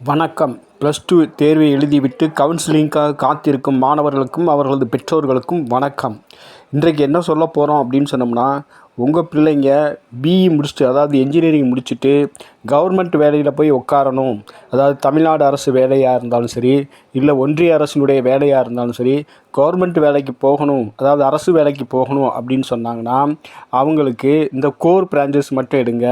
வணக்கம். Plus two தேர்வை எழுதிவிட்டு கவுன்சிலிங்காக காத்திருக்கும் மாணவர்களுக்கும் அவர்களது பெற்றோர்களுக்கும் வணக்கம். இன்றைக்கு என்ன சொல்ல போகிறோம் அப்படின்னு சொன்னோம்னா உங்கள் பிள்ளைங்க பிஇ முடிச்சுட்டு அதாவது என்ஜினியரிங் முடிச்சுட்டு கவர்மெண்ட் வேலையில் போய் உட்காரணும் அதாவது தமிழ்நாடு அரசு வேலையாக இருந்தாலும் சரி இல்லை ஒன்றிய அரசினுடைய வேலையாக இருந்தாலும் சரி கவர்மெண்ட் வேலைக்கு போகணும் அதாவது அரசு வேலைக்கு போகணும் அப்படின்னு சொன்னாங்கன்னா அவங்களுக்கு இந்த கோர் பிரான்ச்சஸ் மட்டும் எடுங்க.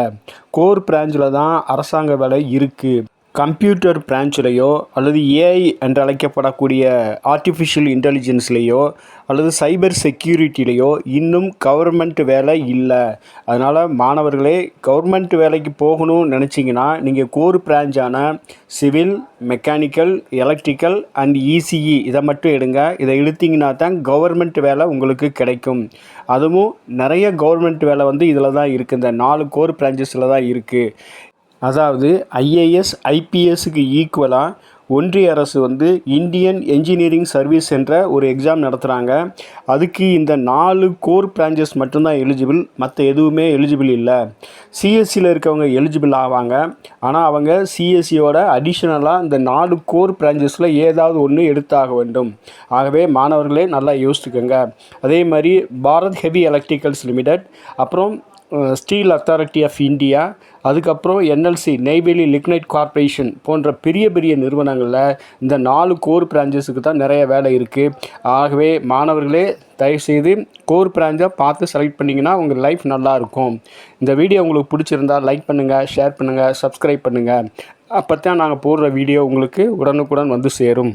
கோர் பிரான்ச்சில் தான் அரசாங்க வேலை இருக்குது கம்ப்யூட்டர் பிரான்ச்லேயோ அல்லது ஏஐ என்று அழைக்கப்படக்கூடிய ஆர்டிஃபிஷியல் இன்டெலிஜென்ஸ்லேயோ அல்லது சைபர் செக்யூரிட்டிலேயோ இன்னும் கவர்மெண்ட் வேலை இல்லை. அதனால் மாணவர்களே கவர்மெண்ட் வேலைக்கு போகணும்னு நினச்சிங்கன்னா நீங்கள் core பிரான்ச்சான civil mechanical electrical and ECE இதை மட்டும் எடுங்க. இதை எடுத்தீங்கன்னா தான் கவர்மெண்ட் வேலை உங்களுக்கு கிடைக்கும். அதுவும் நிறைய கவர்மெண்ட் வேலை வந்து இதில் தான் இருக்குது இந்த நாலு கோர் பிரான்ச்சஸில் தான் இருக்குது அதாவது ஐஏஎஸ் ஐபிஎஸ்க்கு ஈக்குவலாக ஒன்றிய அரசு வந்து இந்தியன் என்ஜினியரிங் சர்வீஸ் என்ற ஒரு எக்ஸாம் நடத்துகிறாங்க அதுக்கு இந்த நாலு கோர் பிரான்ச்சஸ் மட்டும்தான் எலிஜிபிள் மற்ற எதுவுமே எலிஜிபிள் இல்லை. சிஎஸ்சியில் இருக்கவங்க எலிஜிபிள் ஆவாங்க. ஆனால் அவங்க சிஎஸ்சியோட அடிஷ்னலாக இந்த நாலு கோர் பிரான்ச்சஸில் ஏதாவது ஒன்று எடுத்தாக வேண்டும். ஆகவே மாணவர்களே நல்லா யோசிச்சுக்கோங்க. அதே மாதிரி பாரத் ஹெவி எலக்ட்ரிக்கல்ஸ் லிமிடெட் அப்புறம் ஸ்டீல் அத்தாரிட்டி ஆஃப் இந்தியா அதுக்கப்புறம் என்எல்சி நெய்வேலி லிக்னைட் கார்ப்பரேஷன் போன்ற பெரிய பெரிய நிறுவனங்களில் இந்த நாலு கோர் பிரான்ச்சஸுக்கு தான் நிறைய வேலை இருக்குது ஆகவே மாணவர்களே தயவுசெய்து கோர் பிரான்ச்சை பார்த்து செலக்ட் பண்ணிங்கன்னா உங்கள் லைஃப் நல்லாயிருக்கும் இந்த வீடியோ உங்களுக்கு பிடிச்சிருந்தா லைக் பண்ணுங்கள் ஷேர் பண்ணுங்கள் சப்ஸ்கிரைப் பண்ணுங்கள் அப்போ தான் நாங்கள் போடுற வீடியோ உங்களுக்கு உடனுக்குடன் வந்து சேரும்.